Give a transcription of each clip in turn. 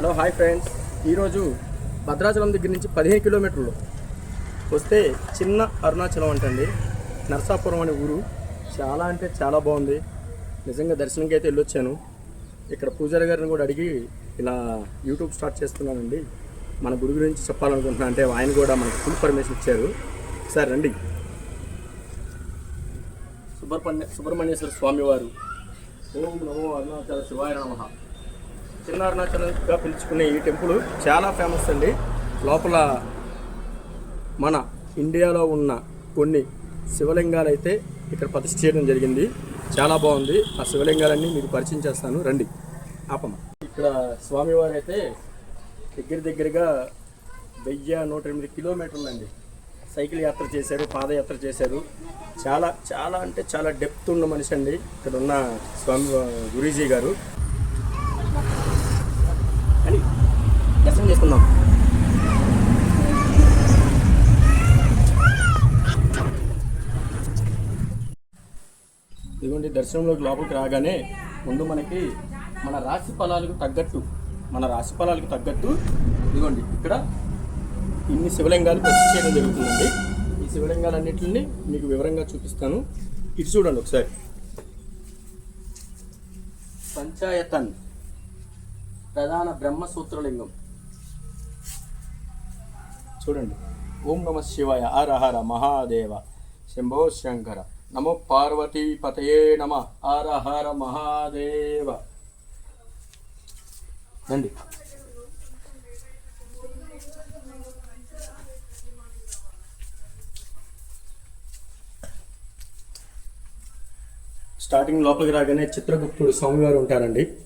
Hello hi friends. ఈరోజు భద్రాచలం దగ్గర నుంచి పదిహేను కిలోమీటర్లు. వస్తే చిన్న అరుణాచలం అంటండి. నరసాపురం అనే ఊరు చాలా అంటే చాలా బాగుంది. నిజంగా దర్శనంకి అయితే వెళ్ళొచ్చాను. ఇక్కడ పూజారి గారిని కూడా అడిగి ఇలా యూట్యూబ్ స్టార్ట్ చేస్తున్నానండి. మన గుడి గురించి చెప్పాలనుకుంటున్నా అంటే ఆయన కూడా మనకు ఫుల్ పర్మిషన్ ఇచ్చారు. సార్ రండి. సుబ్రహ్మణ్య సుబ్రహ్మణ్యేశ్వర స్వామివారు ఓం నమో అరుణాచల శివాయ నమ. చిన్న అరుణాచలంగా పిలుచుకునే ఈ టెంపుల్ చాలా ఫేమస్ అండి. లోపల మన ఇండియాలో ఉన్న కొన్ని శివలింగాలు అయితే ఇక్కడ ప్రతిష్ఠ చేయడం జరిగింది. చాలా బాగుంది. ఆ శివలింగాలన్నీ మీకు పరిచయం చేస్తాను. రండి. ఆపమ్మ ఇక్కడ స్వామివారు అయితే దగ్గర దగ్గరగా వెయ్యి నూట ఎనిమిది కిలోమీటర్లండి. సైకిల్ యాత్ర చేశారు పాదయాత్ర చేశారు. చాలా చాలా అంటే చాలా డెప్త్ ఉన్న మనిషి అండి. ఇక్కడ ఉన్న స్వామి గురీజీ గారు అని దర్శనం చేసుకుందాం ఇదిగోండి దర్శనంలోకి లోపలికి రాగానే ముందు మనకి మన రాశి ఫలాలకు తగ్గట్టు మన రాశి ఫలాలకు తగ్గట్టు ఇదిగోండి ఇక్కడ ఇన్ని శివలింగాలు ప్రతిష్ఠ చేయడం జరుగుతుందండి. ఈ శివలింగాలన్నింటిని మీకు వివరంగా చూపిస్తాను. ఇటు చూడండి ఒకసారి. పంచాయతన్ ప్రధాన బ్రహ్మసూత్రలింగం చూడండి. ఓం నమ శివాయ హర హర మహాదేవ శంభో శంకర. నమో పార్వతీ పతయే నమ. హర హర మహాదేవ. రండి. స్టార్టింగ్ లోపలికి రాగానే చిత్రగుప్తుడు స్వామివారు ఉంటారండి.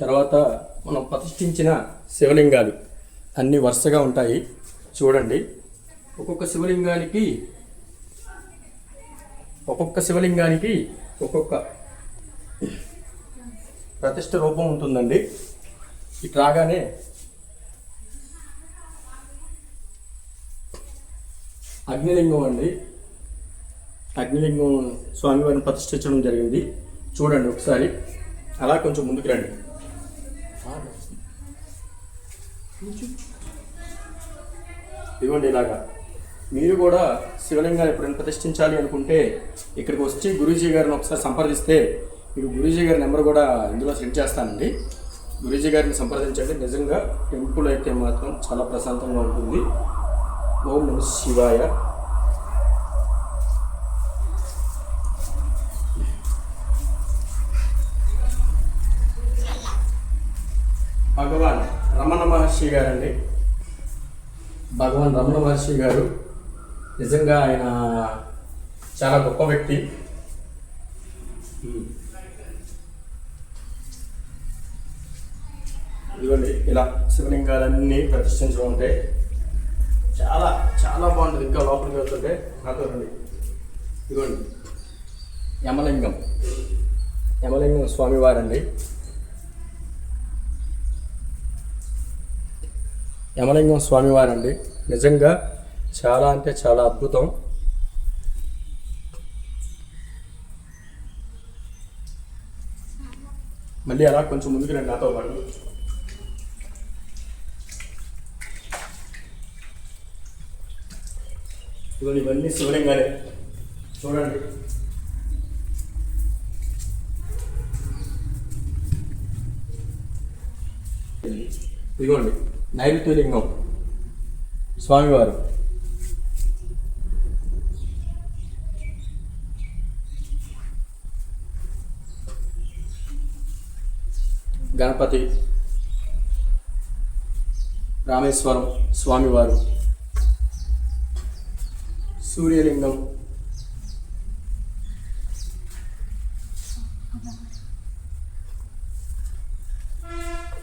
తర్వాత మనం ప్రతిష్ఠించిన శివలింగాలు అన్ని వరుసగా ఉంటాయి. చూడండి. ఒక్కొక్క శివలింగానికి ఒక్కొక్క శివలింగానికి ఒక్కొక్క ప్రతిష్ట రూపం ఉంటుందండి. ఇటు రాగానే అగ్నిలింగం అండి. అగ్నిలింగం స్వామివారిని ప్రతిష్ఠించడం జరిగింది. చూడండి ఒకసారి. అలా కొంచెం ముందుకు రండి. ఇదిగోండి ఇలాగా. మీరు కూడా శివలింగాన్ని ఎప్పుడైనా ప్రతిష్ఠించాలి అనుకుంటే ఇక్కడికి వచ్చి గురూజీ గారిని ఒకసారి సంప్రదిస్తే మీకు గురూజీ గారి నెంబర్ కూడా ఇందులో సెండ్ చేస్తానండి. గురూజీ గారిని సంప్రదించండి. నిజంగా టెంపుల్ అయితే మాత్రం చాలా ప్రశాంతంగా ఉంటుంది. ఓం నమ శివాయ. భగవాన్ రమణ మహర్షి గారండి. భగవాన్ రమణ మహర్షి గారు నిజంగా ఆయన చాలా గొప్ప వ్యక్తి. ఇదిగోండి ఇలా శివలింగాలన్నీ ప్రతిష్ఠించడం ఉంటే చాలా చాలా బాగుంటుంది. ఇంకా లోపలికి వెళ్తుంటే నాతో రండి. ఇదిగోండి యమలింగం. యమలింగం స్వామివారండి యమలింగం స్వామివారండి నిజంగా చాలా అంటే చాలా అద్భుతం. మళ్ళీ అలా కొంచెం ముందుకు రండి నాతో పాటు. ఇదిగోండి ఇవన్నీ శివలింగాలే. చూడండి. ఇదిగోండి నైరుతి లింగం. స్వామివారు. గణపతి రామేశ్వరం స్వామివారు సూర్యలింగం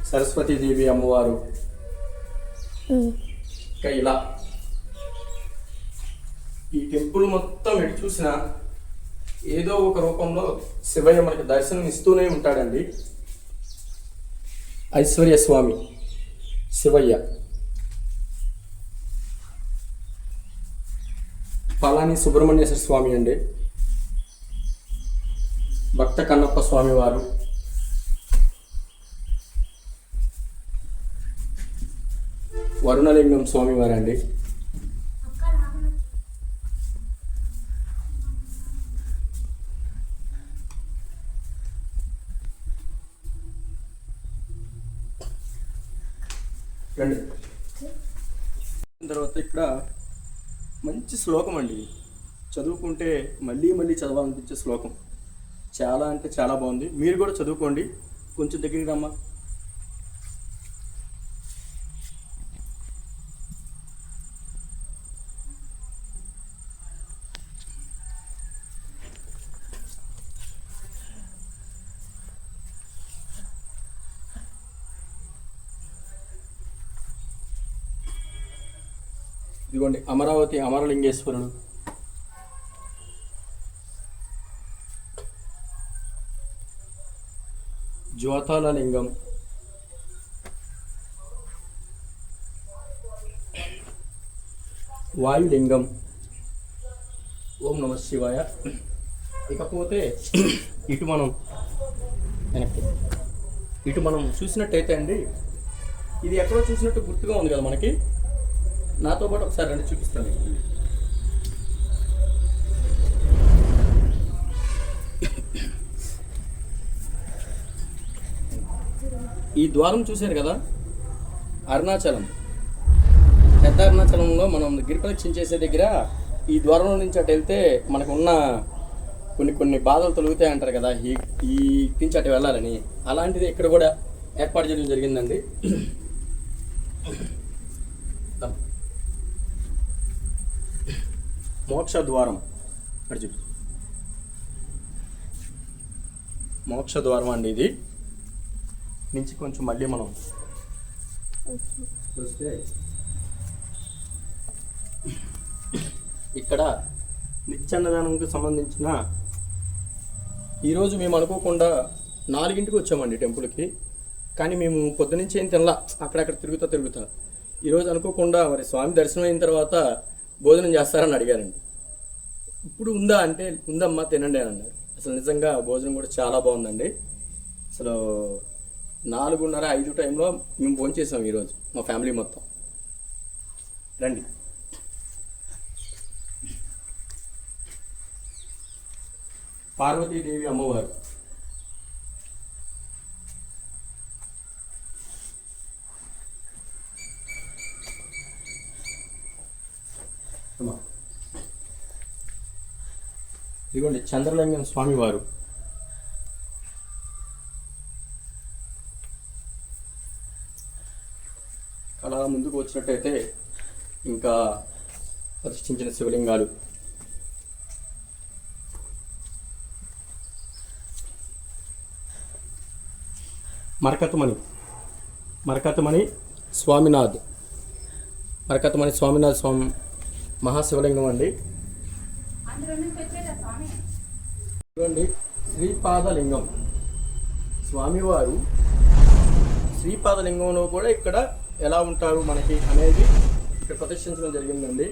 సరస్వతీదేవి అమ్మవారు ఇంకా ఇలా. ఈ టెంపుల్ మొత్తం ఎటు చూసినా ఏదో ఒక రూపంలో శివయ్య మనకి దర్శనం ఇస్తూనే ఉంటాడండి. ఐశ్వర్య స్వామి శివయ్య. పలాని సుబ్రహ్మణ్యేశ్వర స్వామి అండి. భక్త కన్నప్ప స్వామి వారు. వరుణలింగం స్వామివారండి శ్లోకం అండి. చదువుకుంటే మళ్ళీ మళ్ళీ చదవాలనిపించే శ్లోకం. చాలా అంటే చాలా బాగుంది. మీరు కూడా చదువుకోండి. కొంచెం దగ్గరికి రమ్మా. ఇదిగోండి అమరావతి అమరలింగేశ్వరుడు. జ్యోతాలలింగం వాయులింగం. ఓం నమ శివాయ. ఇకపోతే ఇటు మనం వెనక్కి. ఇటు మనం చూసినట్టయితే అండి ఇది ఎక్కడో చూసినట్టు గుర్తుగా ఉంది కదా మనకి. నాతో పాటు ఒకసారి రండి చూపిస్తాను ఈ ద్వారం చూశారు కదా? అరుణాచలం. పెద్ద అరుణాచలంలో మనం గిరి ప్రదక్షిణ చేసే దగ్గర ఈ ద్వారంలో నుంచి అటు వెళ్తే మనకు ఉన్న కొన్ని కొన్ని బాధలు తొలుగుతాయి అంటారు కదా ఈ ఈ నుంచి అటు వెళ్ళాలని. అలాంటిది ఇక్కడ కూడా ఏర్పాటు చేయడం జరిగిందండి. మోక్ష ద్వారం. అటు చూపి మోక్ష ద్వారం అండి ఇది. నుంచి కొంచెం మళ్ళీ మనం చూస్తే ఇక్కడ నిత్యాన్నదానంకి సంబంధించిన ఈరోజు మేము అనుకోకుండా నాలుగింటికి వచ్చామండి టెంపుల్కి. కానీ మేము పొద్దునుంచి ఏం తినలా. అక్కడక్కడ తిరుగుతా తిరుగుతా. ఈరోజు అనుకోకుండా మరి స్వామి దర్శనం అయిన తర్వాత భోజనం చేస్తారని అడిగారండి. ఇప్పుడు ఉందా అంటే ఉందమ్మా తినండి అని అన్నారు. అసలు నిజంగా భోజనం కూడా చాలా బాగుందండి. అసలు నాలుగున్నర ఐదు టైంలో మేము భోజనం చేసాం ఈరోజు మా ఫ్యామిలీ మొత్తం. రండి. పార్వతీదేవి అమ్మవారు. ఇదిగోండి చంద్రలింగం స్వామివారు. అలా ముందుకు వచ్చినట్టయితే ఇంకా ప్రతిష్ఠించిన శివలింగాలు. మరకతమణి. మరకతమణి స్వామినాథ్. మరకతమణి స్వామినాథ్ స్వామి మహాశివలింగం అండి. చూడండి శ్రీపాదలింగం. స్వామివారు శ్రీపాదలింగంలో కూడా ఇక్కడ ఎలా ఉంటారు మనకి అనేది ఇక్కడ ప్రదర్శించడం జరిగిందండి.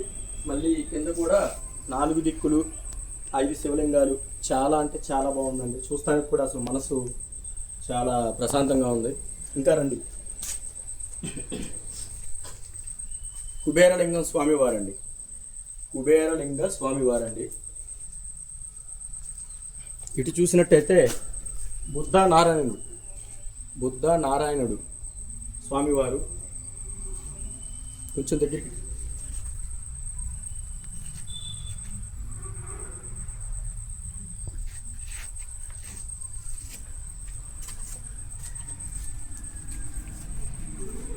మళ్ళీ కింద కూడా నాలుగు దిక్కులు ఐదు శివలింగాలు చాలా అంటే చాలా బాగుందండి. చూస్తానికి కూడా అసలు మనసు చాలా ప్రశాంతంగా ఉంది. ఇంకా రండి. కుబేరలింగం స్వామివారండి. కుబేరలింగ స్వామివారండి. ఇటు చూసినట్టయితే బుద్ధ నారాయణుడు బుద్ధ నారాయణుడు స్వామివారు. కొంచెం దగ్గరికి.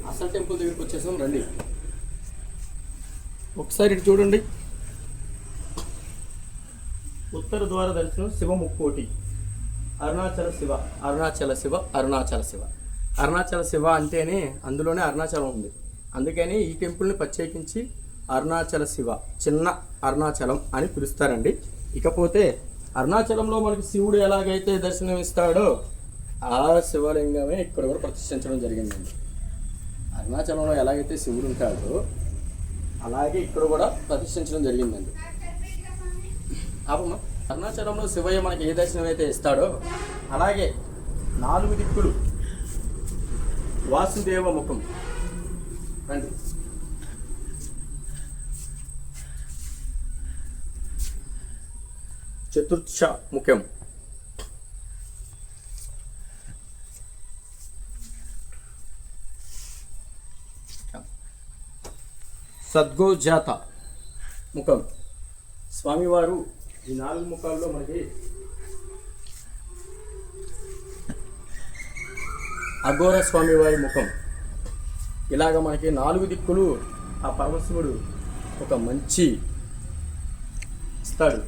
అసలు టెంపుల్ దగ్గరికి వచ్చేసాం రండి. ఒకసారి ఇటు చూడండి. ఉత్తర ద్వార దర్శనం శివ ముక్కోటి. అరుణాచల శివ. అరుణాచల శివ అరుణాచల శివ. అరుణాచల శివ అంటేనే అందులోనే అరుణాచలం ఉంది. అందుకని ఈ టెంపుల్ని ప్రత్యేకించి అరుణాచల శివ చిన్న అరుణాచలం అని పిలుస్తారండి. ఇకపోతే అరుణాచలంలో మనకి శివుడు ఎలాగైతే దర్శనం ఇస్తాడో ఆ శివలింగమే ఇక్కడ కూడా ప్రతిష్ఠించడం జరిగిందండి. అరుణాచలంలో ఎలాగైతే శివుడు ఉంటాడో అలాగే ఇక్కడ కూడా ప్రతిష్ఠించడం జరిగిందండి. ఆపమ్మా అరుణాచలంలో శివయ్య మనకి ఏ దర్శనం అయితే ఇస్తాడో అలాగే నాలుగు దిక్కులు వాసుదేవ ముఖం. రండి. చతుర్థ ముఖం సద్గోజాత ముఖం. స్వామివారు ఈ నాలుగు ముఖాల్లో మనకి అఘోర స్వామివారి ముఖం. ఇలాగ మనకి నాలుగు దిక్కులు ఆ పరమశివుడు ఒక మంచి ఇస్తాడు.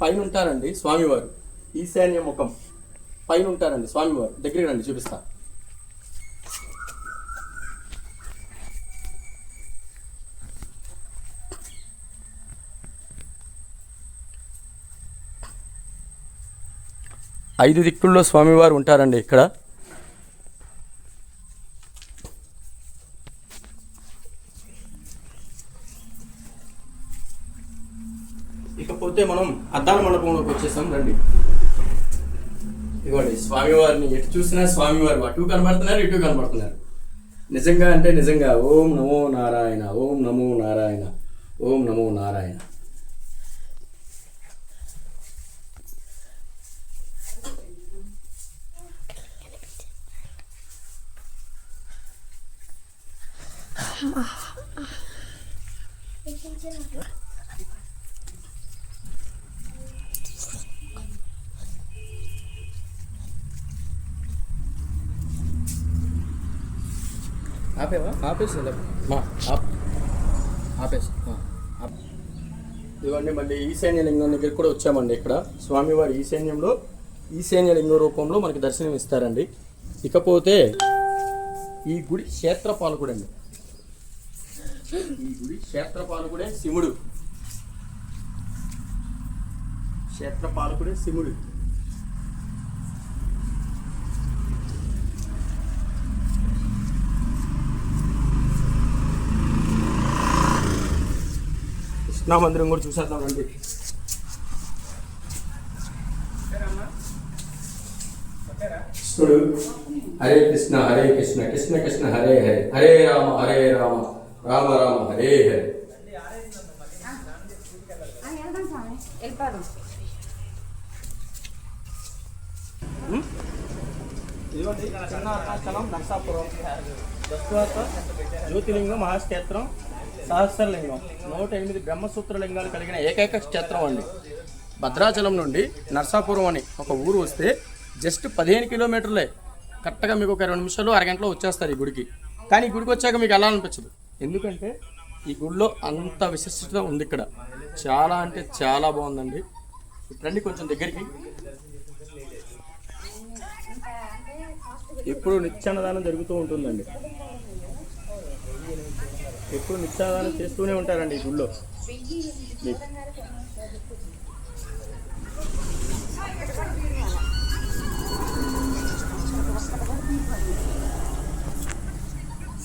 పైన ఉంటారండి స్వామివారు. ఈశాన్య ముఖం. పైన ఉంటారండి స్వామివారు. దగ్గరికి రండి చూపిస్తాను ఐదు దిక్కుల్లో స్వామివారు ఉంటారండి ఇక్కడ. ఇకపోతే మనం అద్దాల మండపంలోకి వచ్చేసాం రండి. ఇవ్వండి స్వామివారిని ఎటు చూసినా స్వామివారు అటు కనబడుతున్నారు ఇటు కనబడుతున్నారు. నిజంగా అంటే నిజంగా ఓం నమో నారాయణ ఓం నమో నారాయణ ఓం నమో నారాయణ. ఆపేవా? ఆపేసి ఆపేసి. ఇదిగోండి మళ్ళీ ఈశాన్య లింగం దగ్గర కూడా వచ్చామండి ఇక్కడ. స్వామివారి ఈశాన్యంలో ఈశాన్య లింగం రూపంలో మనకి దర్శనం ఇస్తారండి ఇకపోతే ఈ గుడి క్షేత్రపాలకుడు అండి ఈ గుడి క్షేత్రపాలకుడే శివుడు. క్షేత్రపాలకుడే శివుడు. కృష్ణా మందిరం కూడా చూసేద్దాం రండి. కృష్ణుడు హరే కృష్ణ హరే కృష్ణ కృష్ణ కృష్ణ హరే హరే. హరే రామ హరే రామ. రామ రామ హరే హరే. ఇదిగోండి చిన్న అరుణాచలం నరసాపురం దశరథ జ్యోతిలింగం మహాక్షేత్రం సహస్రలింగం. నూట ఎనిమిది బ్రహ్మసూత్ర లింగాలు కలిగిన ఏకైక క్షేత్రం అండి. భద్రాచలం నుండి నర్సాపురం అని ఒక ఊరు వస్తే జస్ట్ పదిహేను కిలోమీటర్లే. కరెక్ట్గా మీకు ఒక రెండు నిమిషాలు అరగంటలో వచ్చేస్తారు ఈ గుడికి. కానీ ఈ గుడికి వచ్చాక మీకు వెళ్ళాలనిపించదు. అనిపించదు ఎందుకంటే ఈ గుడిలో అంత విశిష్టత ఉంది ఇక్కడ. చాలా అంటే చాలా బాగుందండి. రండి కొంచెం దగ్గరికి. ఎప్పుడు నిత్యాన్నదానం జరుగుతూ ఉంటుందండి. ఎప్పుడు నిత్యాన్నదానం చేస్తూనే ఉంటారండి ఈ గుళ్ళో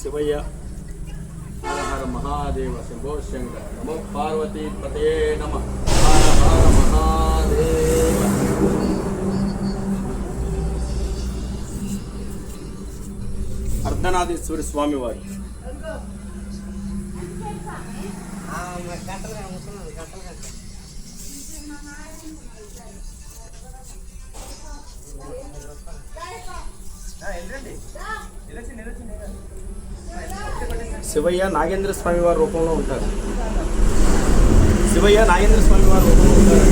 శివయ్య హర హర మహాదేవ శంభో శంకర నమో పార్వతీ పతే నమ. హర హర మహాదేవ. అర్ధనాథేశ్వరి స్వామి వారు శివయ్య నాగేంద్ర స్వామి వారి రూపంలో ఉంటారు. శివయ్య నాగేంద్ర స్వామి వారి రూపంలో ఉంటారు.